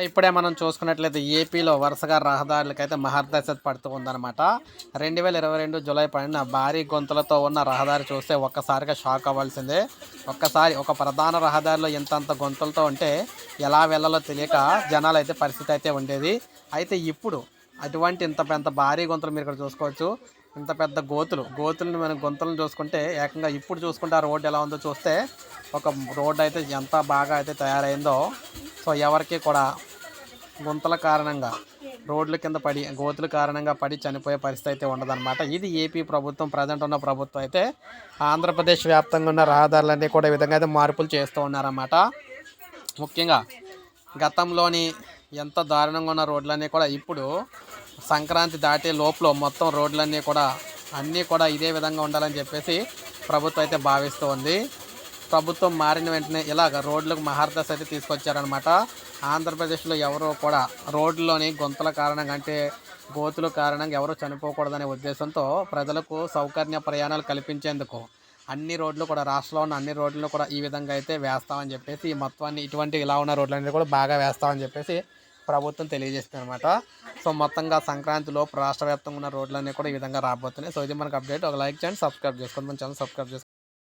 ఇప్పుడే మనం చూసుకున్నట్లయితే ఏపీలో వరుసగా రహదారులకైతే మహర్దశ పడుతూ ఉందన్నమాట. రెండు వేల ఇరవై రెండు జూలై పడిన భారీ గొంతులతో ఉన్న రహదారి చూస్తే ఒక్కసారిగా షాక్ అవ్వాల్సిందే. ఒక్కసారి ఒక ప్రధాన రహదారిలో ఇంతంత గొంతులతో ఉంటే ఎలా వెళ్ళాలో తెలియక జనాలు అయితే పరిస్థితి అయితే ఉండేది. అయితే ఇప్పుడు అటువంటి ఇంత పెద్ద భారీ గొంతులు మీరు ఇక్కడ చూసుకోవచ్చు. ఇంత పెద్ద గోతులు గోతులను మనం గొంతులను చూసుకుంటే ఏకంగా ఇప్పుడు చూసుకుంటే ఆ రోడ్డు ఎలా ఉందో చూస్తే ఒక రోడ్డు అయితే ఎంత బాగా అయితే తయారైందో సో ఎవరికి కూడా గుంతల కారణంగా రోడ్ల కింద పడి గోతుల కారణంగా పడి చనిపోయే పరిస్థితి అయితే ఉండదన్నమాట. ఇది ఏపీ ప్రభుత్వం ప్రజెంట్ ఉన్న ప్రభుత్వం అయితే ఆంధ్రప్రదేశ్ వ్యాప్తంగా ఉన్న రహదారులన్నీ కూడా ఈ విధంగా అయితే మార్పులు చేస్తూ ఉన్నారన్నమాట. ముఖ్యంగా గతంలోని ఎంత దారుణంగా ఉన్న రోడ్లన్నీ కూడా ఇప్పుడు సంక్రాంతి దాటే లోపల మొత్తం రోడ్లన్నీ కూడా అన్నీ కూడా ఇదే విధంగా ఉండాలని చెప్పేసి ప్రభుత్వం అయితే భావిస్తూ ఉంది ప్రభుత్వం మారిన వెంటనే ఇలాగ రోడ్లకు మహార్దశ అయితే తీసుకొచ్చారనమాట ఆంధ్రప్రదేశ్లో ఎవరో కూడా రోడ్లోని గొంతుల కారణంగా అంటే గోతుల కారణంగా ఎవరూ చనిపోకూడదనే ఉద్దేశంతో ప్రజలకు సౌకర్య ప్రయాణాలు కల్పించేందుకు అన్ని రోడ్లు కూడా రాష్ట్రంలో ఉన్న అన్ని రోడ్లను కూడా ఈ విధంగా అయితే వేస్తామని చెప్పేసి ఈ మొత్తాన్ని ఇటువంటి ఇలా ఉన్న రోడ్లన్నీ కూడా బాగా వేస్తామని చెప్పేసి ప్రభుత్వం తెలియజేస్తుంది అనమాట సో మొత్తంగా సంక్రాంతిలో రాష్ట్ర వ్యాప్తంగా ఉన్న రోడ్లన్నీ కూడా ఈ విధంగా రాబోతున్నాయి. సో ఇది మనకు అప్డేట్. ఒక లైక్ చేయండి సబ్స్క్రైబ్ చేసుకోండి. మన ఛానల్ సబ్స్క్రైబ్ చేసుకోండి.